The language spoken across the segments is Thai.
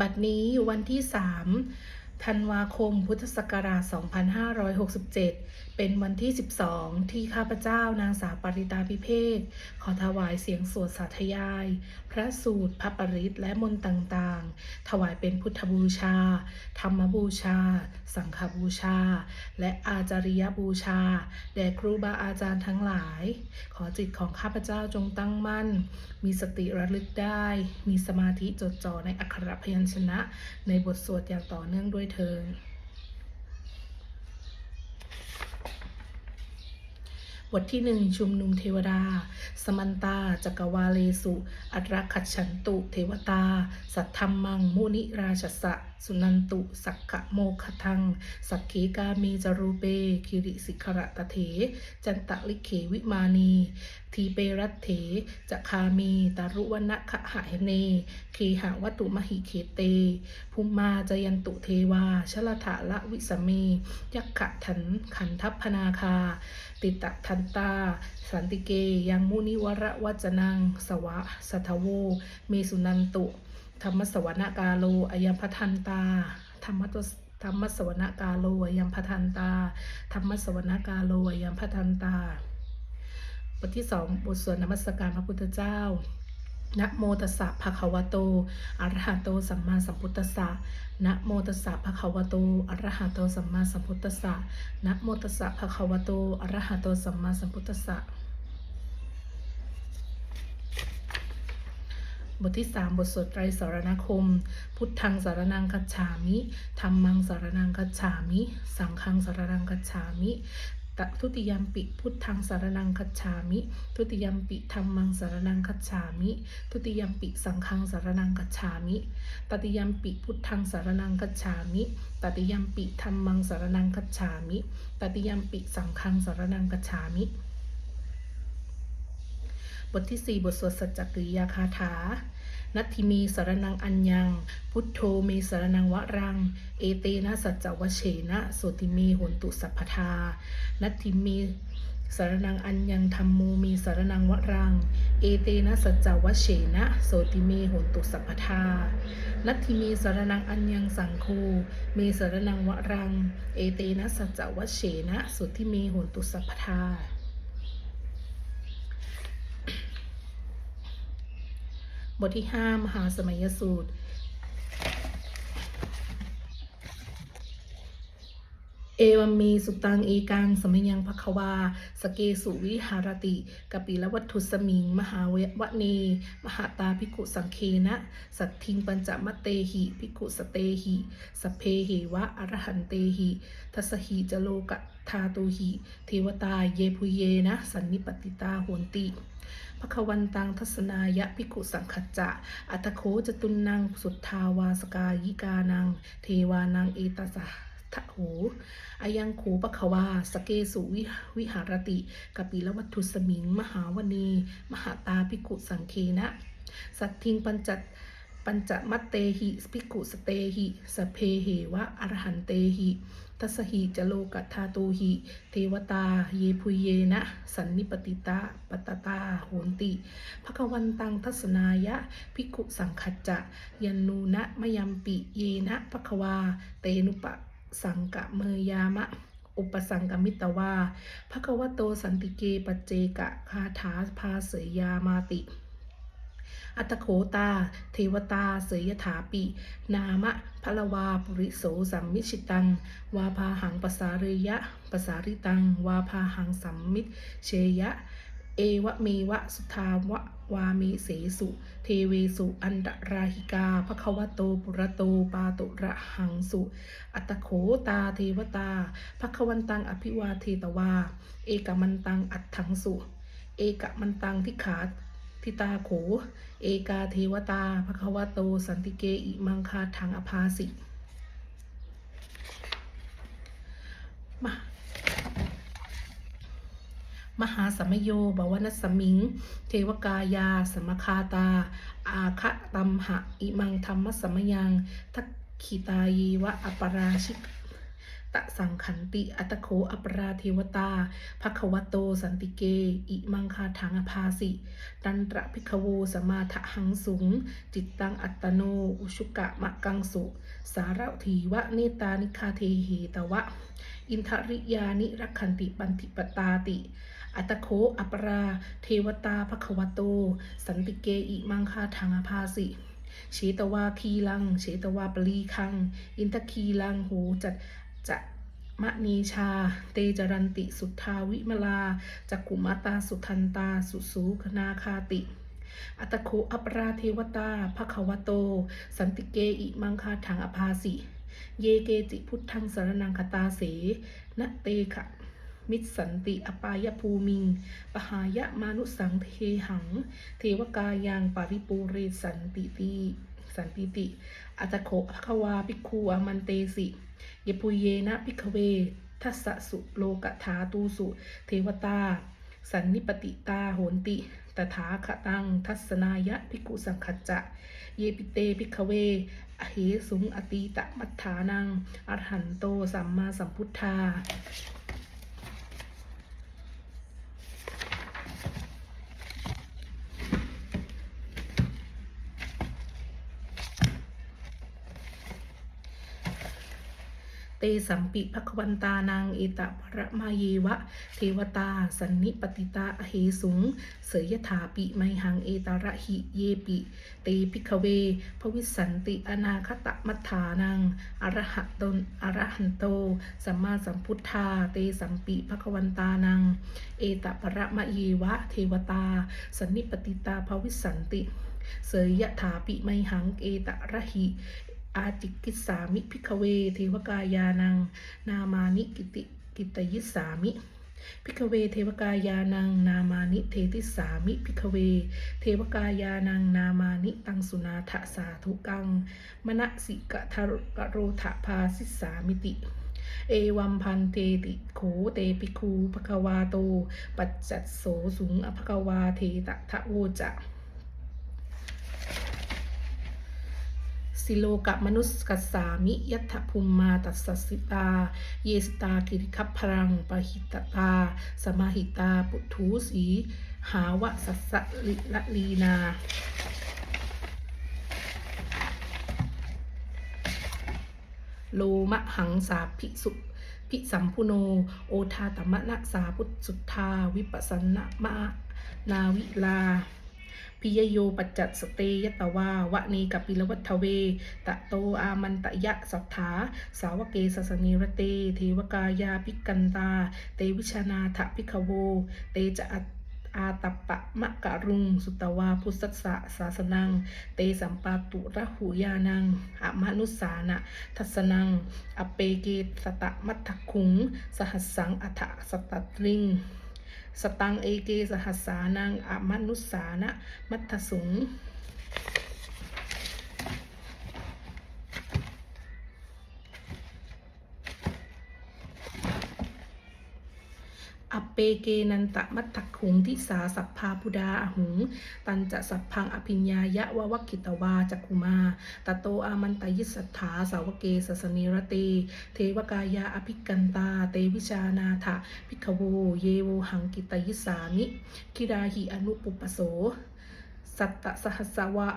บัดนี้วันที่ 3 ธันวาคมพุทธศักราช 2567 เป็นวันที่ 12 ที่ข้าพเจ้านางสาวปริตาพิเภกขอถวายเสียงสวดสาธยาย พระสูตร พระปริตและมนต์ต่างๆ ถวายเป็นพุทธบูชา ธรรมบูชา สังฆบูชา และอาจาริยบูชา แด่ครูบาอาจารย์ทั้งหลาย ขอจิตของข้าพเจ้าจงตั้งมั่น มีสติระลึกได้ มีสมาธิจดจ่อในอักขรพยัญชนะ ในบทสวดอย่างต่อเนื่องด้วยเทิง บทที่หนึ่งชุมนุมเทวดา สมันตา จักวาเลสุ อัตรคัจฉันตุ เทวตา สัทธรรมัง มุนิราชสะ สุนันตุสักขะโมคทัง สักเขกามีจารูเป คิริสิขระตะเถ จันตะลิเขวิมานี ทีเปรัตเถจะคามีตารุวนะขะหะเน เคหะวัตุมหิเขเต ภูมาจยันตุเทวา ชลถะละวิสเมยักขะถันขันทัพพนาคา ติตะทันตา สันติเกยังมุนิวระวัจนัง สวะสัทโว เมสุนันตุ ธรรมสวนกาโลอยัมพทันตา ธรรมตธรรมสวนกาโลอยัมพทันตา ธรรมสวนกาโลอยัมพทันตา บทที่สองบทสวดนมัสการพระพุทธเจ้านะโมตัสสะภะคะวะโต อะระหะโต สัมมาสัมพุทธัสสะนะโมตัสสะภะคะวะโต อะระหะโต สัมมาสัมพุทธัสสะนะโมตัสสะภะคะวะโต อะระหะโต สัมมาสัมพุทธัสสะ บทที่สามบทสวดไตรสารณคม พุทธังสารนังคัจฉามิธรรมังสารนังคัจฉามิ สังฆังสารนังคัจฉามิตทุติยมปิพุทธังสารนังคัจฉามิ ทุติยมปิธรรมังสารนังคัจฉามิ ทุติยมปิสังฆังสารนังคัจฉามิ ตติยมปิพุทธังสารนังคัจฉามิ ตติยมปิธรรมังสารนังคัจฉามิ ตติยมปิสังฆังสารนังคัจฉามิ บทที่ 4 บทสวดสัจจกริยาคาถา นัตถิมีสารนังอัญญัง พุทโธเมสารนังวะรัง เอเตนะสัจจวเชนะโสติเมหนตุสัพพทา นัตถิมีสารนังอัญญังธรรมโมมีสารนังวรัง เอเตนะสัจจวเชนะโสติเมหนตุสัพพทา นัตถิมีสารนังอัญญังสังโฆมีสารนังวรัง เอเตนะสัจจวเชนะโสติเมหนตุสัพพทา ทที่5มหาสมัยสูตร เอวัมมีสุตังเอกังสมัยังภควา สเกสุวิหารติกปิลวัตถุสมิง มหาเววะเน มหาตาภิกุสังเคนะ สัตทิงปัญจมตเตหิภิกุสเตหิสเพเหวะอรหันเตหิทัสหิจโลกะทาตุหิ เทวตาเยพุเยนะ สันนิปติตาโหนติ พระควันตังทัศนายะภิกุสังขจจะ อัตโคจตุนนังสุทธาวาสกายิกานังเทวานังเอตสะทะโหอายังโขปะควา สเกสุวิวิหารติกปิลวัตถุสมิง มหาวณี มหาตาภิกุสังเคนะ สัตทิงปัญจปัญจมัตเตหิภิกุสเตหิ สเพเหวะอรหันเตหิ ทัสหิจโลกัทธาตูหิ เทวตา เยพุเยนะ สันนิปติตาปตตาโหนติภควันตังทัศนายะภิกขุสังคัจจะยันนูนะมยัมปิเยนะภควา เตนุปสังกะเมยามะอุปสังกมิตวาภควโตสันติเกปัจเจกะคาถาภาเสยยามาติ อัตโขตา เทวตา เสยถาปิ นามะพลวาปุริโสสัมมิชิตัง วาพาหังปสาริยะปสาริตัง วาพาหังสัมมิเชยะ เอวะเมวะสุทาวะวามิเสสุ เทเวสุอันตราหิกาภควโตปุระโตปาตุระหังสุ อัตโขตาเทวตาภควันตังอภิวาเทตวา เอกมันตังอัตถังสุ เอกมันตังทิขา ทิตาโข เอกาเทวตาภควโต สันติเกอิมังคาถังอภาสิ มามหาสัมโยบวนัสมิง เทวกายา สมคาตา อาคะตัมหะ อิมังธรรมสัมมยังทักขิตายีวะ อปราชิก ตะสังขันติอัตโคอปราเทวตาภควโตสันติเก อิมังคาถังอภาสิ ตันตระพิกโวสมาทะหังสุง จิตตังอัตโน อุชุกะมะกังสุ สารถีวะเนตานิคาเทเหตวะ อินทริยานิรักขันติปันติปตาติ อัตโคอัปราเทวตาภควโต สันติเก อิมังคาถังอภาสิเชตวาคีลังเชตวาปลีคัง อินทคีลังโหจัด จะมะนีชา เตจรันติสุทธาวิมลาจักกุมาตาสุทันตา สุสูคนาคาติ อัตโคอัปราเทวตาภควโต สันติเกอิมังคาถังอภาสิ เยเกจิพุทธังสารนังคตาเสนะเตขะมิตรสันติอปายภูมิง ปหายะมานุสังเทหัง เทวกายังปริปูเรสันติติ สันติติ อัตโขภควาภิกขุอมันเตสิ ยปุเยนะพิกเว ทัสสุโลกถาตูสุ เทวตา สันนิปติตาโหนติ ตถาคตัง ทัศนายะพิกุสังขจจะเยปิเตพิกเว อเหสุงอตีตะมัฏฐานังอรหันโตสัมมาสัมพุทธา ตสัมปิภควันตานางเอตะพระมาเยวะ เทวตา สันนิปติตาอเหสุง เสยยถาปิไมหังเอตระหิเยปิ เตพิกเวภวิสันติอนาคตมัฏฐานังอรหัตตนอรหันโต สัมมาสัมพุทธา เตสัมปิภควันตานัง เอตะพระมาเยวะ เทวตา สันนิปติตาภวิสันติเสยยถาปิไมหังเอตระหิอ อาจิกิสามิพิกเว เทวกายานัง นามานิกิติกิตยิสามิพิกเวเทวกายานัง นามานิเทติสามิพิกเว เทวกายานัง นามานิตังสุนาทะสาธุกัง มณสิกะทารกโรทะภาสิสามิติ เอวัมพันเตติโขเตปิคูภควาโต ปัจจัตโสสุงอภควาเทตะทะโวจะ สิโลกะมนุสกัสสามิยัตถภูมมาตัสสสิตา เยสตากิริคัพพรังปหิตตา สมาหิตาปุถุสี หาวะสัสสะลิละลีนาโลมะหังสาภิสุพิสัมพุโน โอทาตมะนะสาพุทสุทธา วิปัสสนะมะนาวิลา พิยโยปัจจัตสเตยตวาวะนีกัปปิลวัฏเว ตะโตอามันตะยะสัทธา สาวเกสสนิรเต เทวกายาภิกันตา เตวิชนาถพิกโว เตจะอัตอาตัปะมะกะรุง สุตวาพุทธสสะสาสนัง เตสัมปาตุระหุยานังอะมนุสสานะทัสนัง อเปเกสตะมัทถคุง สหัสสังอัฏฐสตัตริง สตังเอเกสหัสสานังอมนุสสานะมัทธสุง อเปเกนันตะมัตถคุงทิสาสัพพาพุดาอหุง ตันจะสัพพังอภิญญายะวะวักขิตวาจักคุมาตโตอามันตยิสัทธาสาวเกสสนิรเต เทวกายาอภิกันตา เตวิชานาถะพิกโว เยโวหังกิตยิสามิคิราหิอนุปุปโส สัตตสหัสสวะ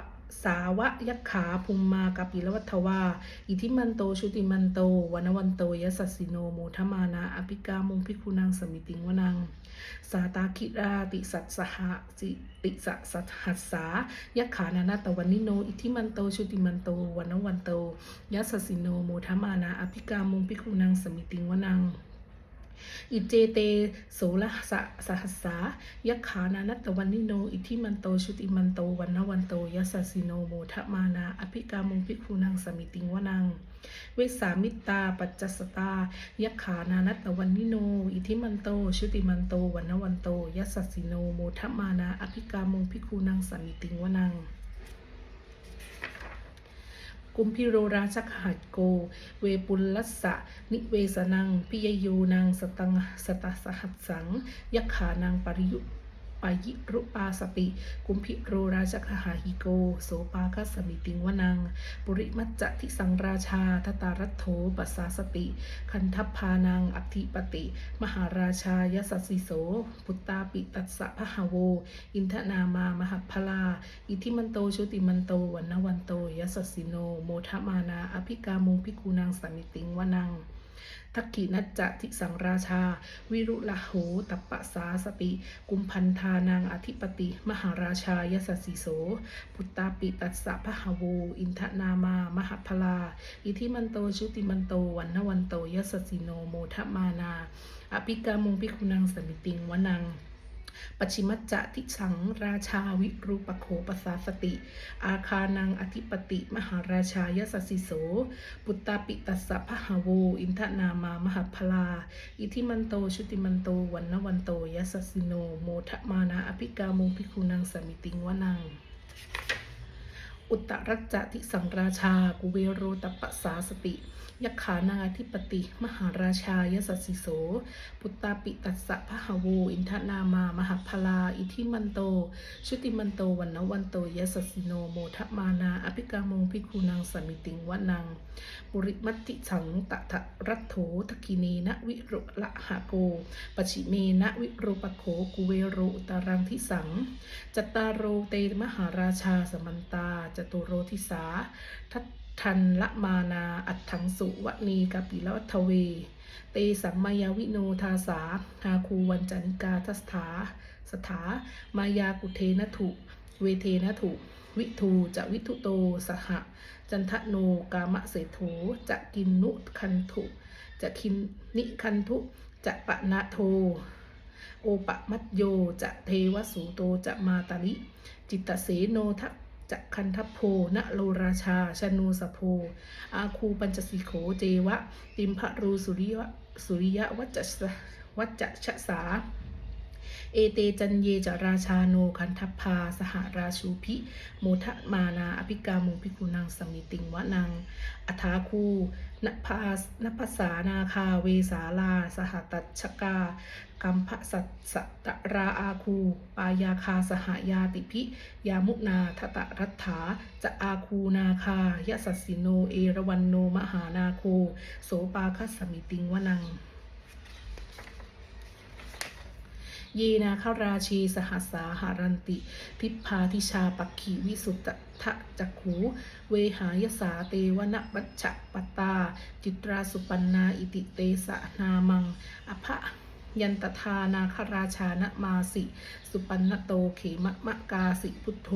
สาวะยักขาภูมมากปิลวัฏวา อิทิมันโต ชุติมันโตวันวันโตยสัสสิโนโมทมานา อภิกามุงพิคุนังสมิติงวนัง สาตาคิราติสัตสหะสิติสะสัทหัสสายักขานานาตวันนิโน อิทิมันโต ชุติมันโตวันวันโตยัสสิโนโมทมานา อภิกามุงพิคุนังสมิติงวนัง อิเจเตโสละสะสหัสสายักขานานัตตวันนิโน อิทิมันโตชุติมันโตวันนวันโตยัสสิโนโมทมานา อภิกามุงพิคูนังสมิติงวนัง เวสามิตา ปัจจสตา ยักขานานัตตวันนิโน อิทิมันโต ชุติมันโตวันนวันโตยัสสิโนโมทมานา อภิกามุงพิคูนังสมิติงวนัง กุมพิโรราชกหัดโก เวปุลลัสสะ นิเวสนัง พิยโยนังสตังสตสหัสสัง ยักขานังปริยุ ปายิรุปาสติ กุมพิโรราชคหาหิโก โสปาคัสมิติงวนัง ปุริมัจจะทิสังราชาทตารัตโถปัสสาสติ คันทัพพานังอธิปติ มหาราชายสัสสิโส พุตตาปิตัสสะพะหโว อินทนามามหพลา อิทิมันโตชุติมันโตวันนวันโตยสัสสิโน โมทมานาอภิกามุภิกูนางสมิติงวนัง ทักขินัจจะทิสังราชา วิรุลโหตัปปะสาสติ กุมพันธานางอธิปติ มหาราชายสสิโส พุตตาปิตัสสะพะหาโว อินทนามามหพลา อิทิมันโตชุติมันโตวันนวันโตยสสิโนโมทมานา อภิกามุงพิคุนังสมิติงวนัง ปัจฉิมัจจะทิสังราชาวิรูปโขปสาสติ อาคานังอธิปติ มหาราชายสสสิโส ปุตตาปิตัสสะพหาโว อินทนามามหพลา อิทิมันโตชุติมันโตวันนวันโตยสสสิโน โมทมานาอภิกามุงพิคุนังสมิติงวนังอุตตรัจจะทิสังราชา กุเวโรตปปสาสติ ยักขานาธิปติ มหาราชายสัสสิโสพุตตาปิตัสสะพะหโว อินทนามามหพลา อิทิมันโต ชุติมันโตวันนวันโตยสสสิโนโมทมานา อภิกามงพิคูนังสมิติงวนังบุริมัติสังตะทะรัตโถทกินีนวิรุละหะโกปชิเมนะวิรูปโขกุเวโรอุตรังทิสังจตารโรเตมหาราชาสมันตาจตุโรทิสาทัต ทันละมานาอัตถังสุวณีกปิละวัทเว เตสัมมายาวิโนทาสาหาคูวันจันิกาทัสถา สถามายากุเทนถุเวเทนถุ วิทูจะวิทุโตสหะจันทโนกามะเสโถจะกินนุคันถุจะคินนิคันถุจะปะนะโท โอปะมัตโยจะเทวสูโตจะมาตาลิ จิตตเสโนทะ จะคันทัพโพนโลราชา ชนูสโพ อาคูปัญจสิโขเจวะ ติมพะรูสุริยะสุริยะวัจจะวัจจชะสา เอเตจันเยจราชาโนคันทพาสหราชูพิโมทะมานาอภิกามุพิกุนังสมิติงวะนังอัฐาคูนภานภาษานาคาเวสาลา สหตัชกากัมพสัตสะตราอาคู ปายาคาสหายาติพิ ยามุนาทตะรัตถาจะอาคูนาคายสัสสิโน เอรวันโนมหานาโค โสปาคัสสมิติงวะนัง เยนาคราชีสหัสาหารันติทิพพาทิชาปักขีวิสุตทะจักขูเวหายสาเตวนบัชปตา จิตราสุปันนาอิติเตสะนามัง อภะยันตทานาคราชานมาสิ สุปันนโตเขมะมะกาสิพุทโธ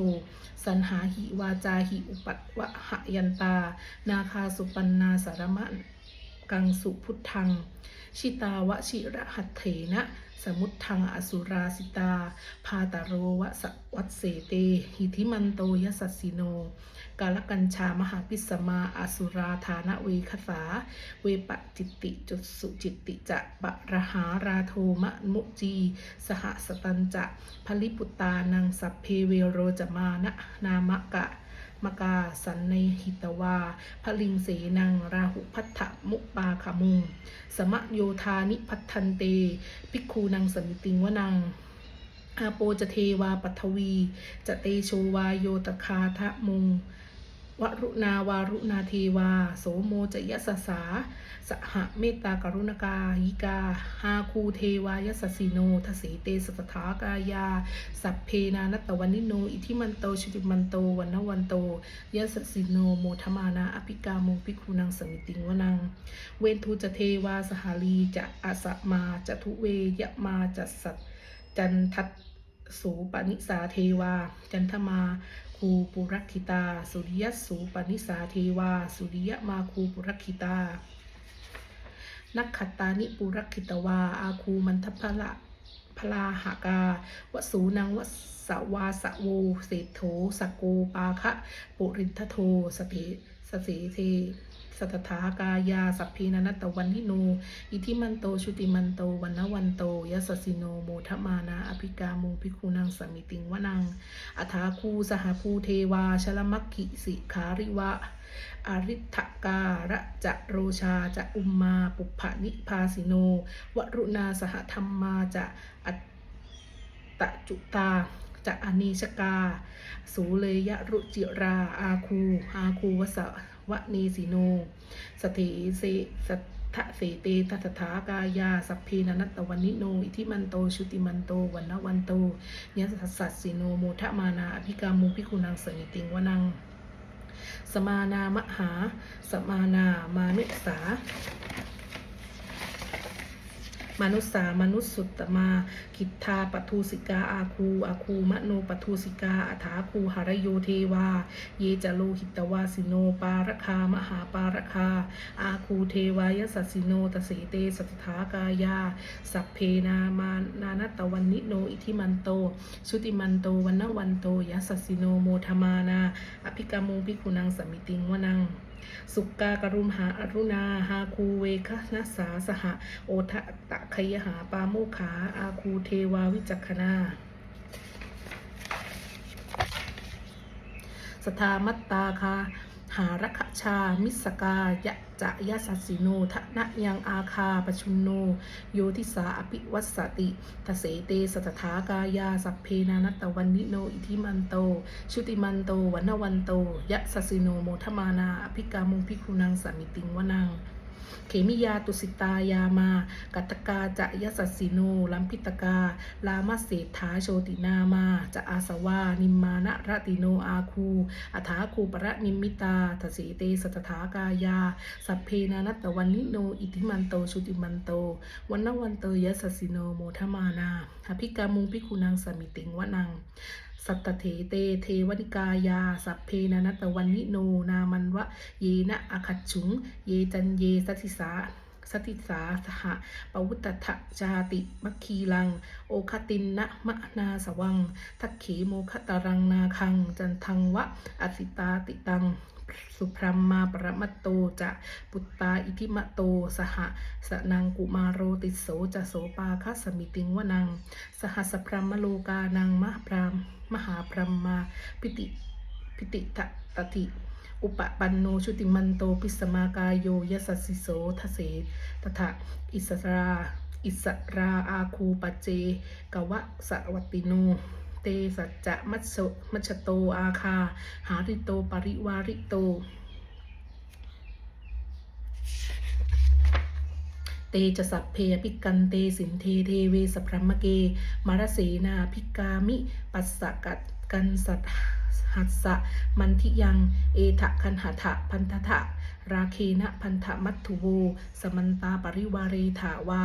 สันหาหิวาจาหิอุปัตวะหะยันตา นาคาสุปันนาสารมะกังสุพุทธัง ชิตาวชิระหัตเถนะ สมุทธังอสุราสิตา พาตาโรวะสวัตเสเต หิธิมันโตยสัสสิโน กาลกัญชามหาปิสมาอสุราธานเวคสา เวปจิตติจุดสุจิตติจะปะระหาราโทมะมุจี สหสตันจะพลิปุตตานังสัพเพเวโรจมานะนามะกะ มกาสันในหิตวาพลิงเสนัง ราหุพัทธมุปาขมุง สมะโยธานิพัททันเต ภิกคูนังสมิติงวนังอาโปจะเทวาปัทวี จะเตโชวาโยตคาทะมุง วรุณาวารุณาเทวา โสโมจยสสาสหเมตตากรุณกายิกา หาคูเทวายสสสิโนทเสเตสสถากายา สัพเพนานตวันิโน อิทิมันโตชุติมันโตวันนวันโตยสสสิโนโมทมานาอภิกาโมภิกุนังสมิติงวนัง เวนทูจะเทวาสหาลีจะอาสมาจะทุเวยะมาจะสัตจันทัตสูปนิสาเทวา จันทมา คูปุรักขิตา สุริยสูปนิสาเทวา สุริยมาคูปุรักขิตา นักขัตานิปุรักขิตวา อาคูมันทพละพลาหากาวสูนังวสวาสโวเศรษโถสกโกปาคะ ปุรินทโทสเปสเสเท สัตถากายาสัพพีนันตวันนิโน อิทิมันโตชุติมันโตวันนวันโตยสสสิโนโมทมานาอภิกามุภิกขุนังสมิติงวนังอัฐาคูสหภูเทวาชลมัคคิสิขาริวะอริทการะจะโรชาจะอุมมาปุพพนิพาสิโน วรุณาสหธรรมมาจะอัตตะจุตาจะอเนชกา สูเลยะรุจิรา อาคู อาคูวสะ เนสีโนสเถเสสัทธะเสเตทัตถากายา สัพเพนันตวันนิโน อิทิมันโต ชุติมันโต วันนวันโตยะสัสสัสสีโนโมทะมานาอภิกามุพิคุนังเสนิติงวนัง สมานามหา สมานามานุสา มนุษสามนุษย์สุตตมาคิทธาปทูสิกาอาคูอาคูมโนปทูสิกาอัฐาคูหารโยเทวา เยจโลหิตวาสิโนปารคามหาปารคา อาคูเทวายสัสสิโนตเสเตสัทธากายา สัพเพนามานานัตวันนิโนอิทิมันโต ชุติมันโตวันนวันโตยัสสสิโนโมทมานา อภิกามุภิกขุนังสมิติงวนัง สุกากรุมหาอรุณาหาคูเวคะนัสสาสหะโอทะตะคยหาปาโมขาอาคูเทวาวิจักขณาสทามัตตาคา หารักชา มิสกายะจะยะสัสิโนทนะยังอาคาปชุนโน โยทิสาอภิวัสติทเสเตสัตถากายาสัพเพนานัตะวันนิโนอิทิมันโต ชุติมันโตวันวันโต ยะสัสิโนโมทมานาอภิกามุภิคุนังสามิติงวนัง เขมิยาตุสิตายามา กัตกาจะยสัสสิโนลัมพิตกา ลามาเศรษฐาโชตินามา จะอาสวา นิมมานะรติโนอาคูอัฐาคูปะนิมมิตาทสีเตสัตถากายา สัพเพนานัตวันนิโน อิทิมันโตชุติมันโต วันนวันโตยสัสสิโนโมทมานาอภิกามุงพิคุนังสมิติงวนัง สัตเถเตเทวนิกายา สัพเพนันตวันนิโนนามันวะ เยนะอคัจฉุง เยจันเยสัติสาสติสาสหะปวุตตถะจาติมัคคีลัง โอคตินนะมะนาสวัง ทักเขโมคตรังนาคัง จันทังวะ อสิตาติตัง สุพรมมาปรมัตโตจะปุตตาอิทิมะโต สหะสนังกุมารโรติโสจะโสปาคัสมิติงวนัง สหัสพรมโลกานังมหพราม มหาพรหมาพิติพิติตะตติอุปปันโนชุติมันโตปิสมากายโยยสัสสิโสทเสตถะอิสราอิสราอาคูปเจกวะสวัตติโนเตสัจจะมัชโมัชโตอาคา หาริโตปริวาริโต เตจะสัพเพอภิกันเตสินเทเทเวสพรมเก มารเสนาภิกามิ ปัสสะกัดกันสัตหัสสะมันทิยัง เอทะคันหทะพันธะราเคนะพันธมัตถุโว สมันตาปริวาเรถาวา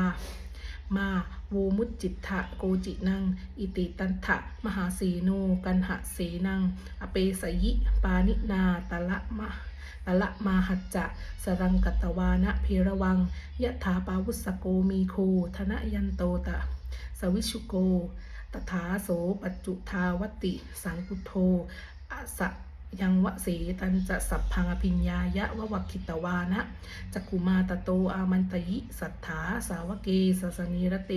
มาโวมุตจิตะโกจินัง อิติตันทะมหาเสโน กันหะเสนัง อเปสยิ ปานินาตะละมะ ตะละมาหัจจะ สรังกตวานะเพระวังยะถาปาวุสโกมีโคธนยันโตตะ สวิชุโก ตถาโสปัจจุทาวติ สังกุโทอสะยังวะเสตันจะสัพพังอภิญญายะวะวักิตวานะจักุมาตโตอามันตยิ สัทธาสาวเกสสนีรเต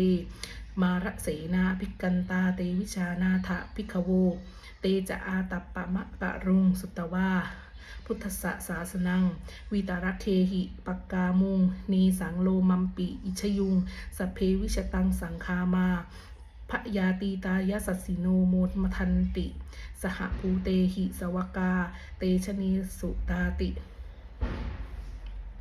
มาระเสนาภิกันตาเตวิชานาถภิกขโว เตจะอาตัปปะมะปะรุงสุตตวา พุทธะสาสนัง วิตารัเทหิปักกามุง นีสังโลมัมปิ อิชยุงสพเพวิชตังสังคามาพยาตีตายสัสสิโนโมมทันติ สหภูเตหิสวกา เตชนีสุตาติ